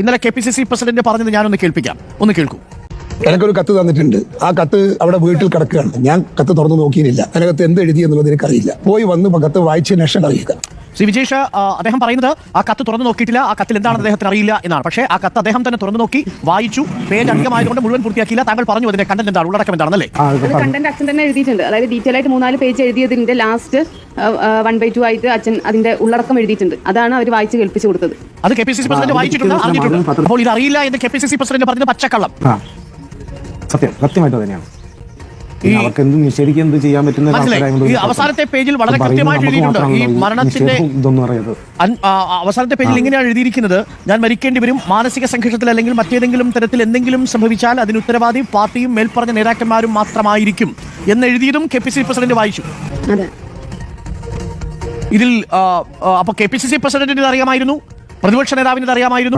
ഇന്നലെ K P C C president പറഞ്ഞത് ഞാനൊന്ന് കേൾപ്പിക്കാം. ഒന്ന് കേൾക്കൂ. എനിക്കൊരു കത്ത് തന്നിട്ടുണ്ട്. ആ കത്ത് അവിടെ വീട്ടിൽ കിടക്കുകയാണ്. ഞാൻ കത്ത് തുറന്നു നോക്കിയില്ല അതിനകത്ത് എന്ത് എഴുതി എന്നുള്ളത് എനിക്കറിയില്ല. പോയി വന്ന് കത്ത് വായിച്ചതിന് ശേഷം അറിയുക ശ്രീ വിജേഷ് അദ്ദേഹം പറയുന്നത് ആ കത്ത് തുറന്നു നോക്കിയിട്ടില്ല ആ കത്തിൽ എന്താണെന്ന് അദ്ദേഹത്തിന് അറിയില്ല എന്നാണ്. പക്ഷേ ആ കത്ത് അദ്ദേഹം തന്നെ തുറന്നു നോക്കി വായിച്ചു പേജ് അധികമായതുകൊണ്ട് മുഴുവൻ പൂർത്തിയാക്കിയില്ല. താങ്കൾ പറഞ്ഞു അതിന്റെ കണ്ടന്റ് എന്താണ് ഉള്ളടക്കം എന്താണെന്നല്ലേ അത് കണ്ടന്റ് അച്ഛൻ തന്നെ എഴുതിയിട്ടുണ്ട്. അതായത് ഡീറ്റെയിൽ ആയിട്ട് മൂന്നാൽ പേജ് എഴുതിയതിന്റെ ലാസ്റ്റ് വൺ ബൈ ടു ആയിട്ട് അച്ഛൻ അതിന്റെ ഉള്ളടക്കം എഴുതിയിട്ടുണ്ട്. അതാണ് അവർ വായിച്ച് കേൾപ്പിച്ചു കൊടുത്തത്. അത് K P C C president വായിച്ചിട്ടുണ്ട് അറിഞ്ഞിട്ടുണ്ട്. അപ്പോൾ ഇത് അറിയില്ല എന്ന് K P C C president പറഞ്ഞത് പച്ചക്കള്ളം. സത്യം സത്യമായിട്ട് തന്നെയാണ്. അവർക്ക് എന്ത് നിഷേധിക്കാൻ എന്ത് ചെയ്യാൻ പറ്റുന്ന ഈ അവസാനത്തെ പേജിൽ വളരെ കൃത്യമായിട്ട് എഴുതിയിട്ടുണ്ട്. ഈ മരണത്തിന്റെ- ഇതൊന്നും അറിയാതെ അവസാനത്തെ പേജിൽ ഇങ്ങനെയാണ് എഴുതിയിരിക്കുന്നത്. ഞാൻ മരിക്കേണ്ടി വരും. മാനസിക സംഘർഷത്തിൽ അല്ലെങ്കിൽ മറ്റേതെങ്കിലും തരത്തിൽ എന്തെങ്കിലും സംഭവിച്ചാൽ അതിന് ഉത്തരവാദി പാർട്ടിയും മേൽപ്പറഞ്ഞ നേതാക്കന്മാരും മാത്രമായിരിക്കും എന്ന് എഴുതിയതും കെ പി സി പ്രസിഡന്റ് വായിച്ചു. അതെ. ഇതിൽ അപ്പൊ കെ പി സി സി പ്രസിഡന്റിന് അറിയാമായിരുന്നു. പ്രതിപക്ഷ നേതാവിന് അറിയാമായിരുന്നു.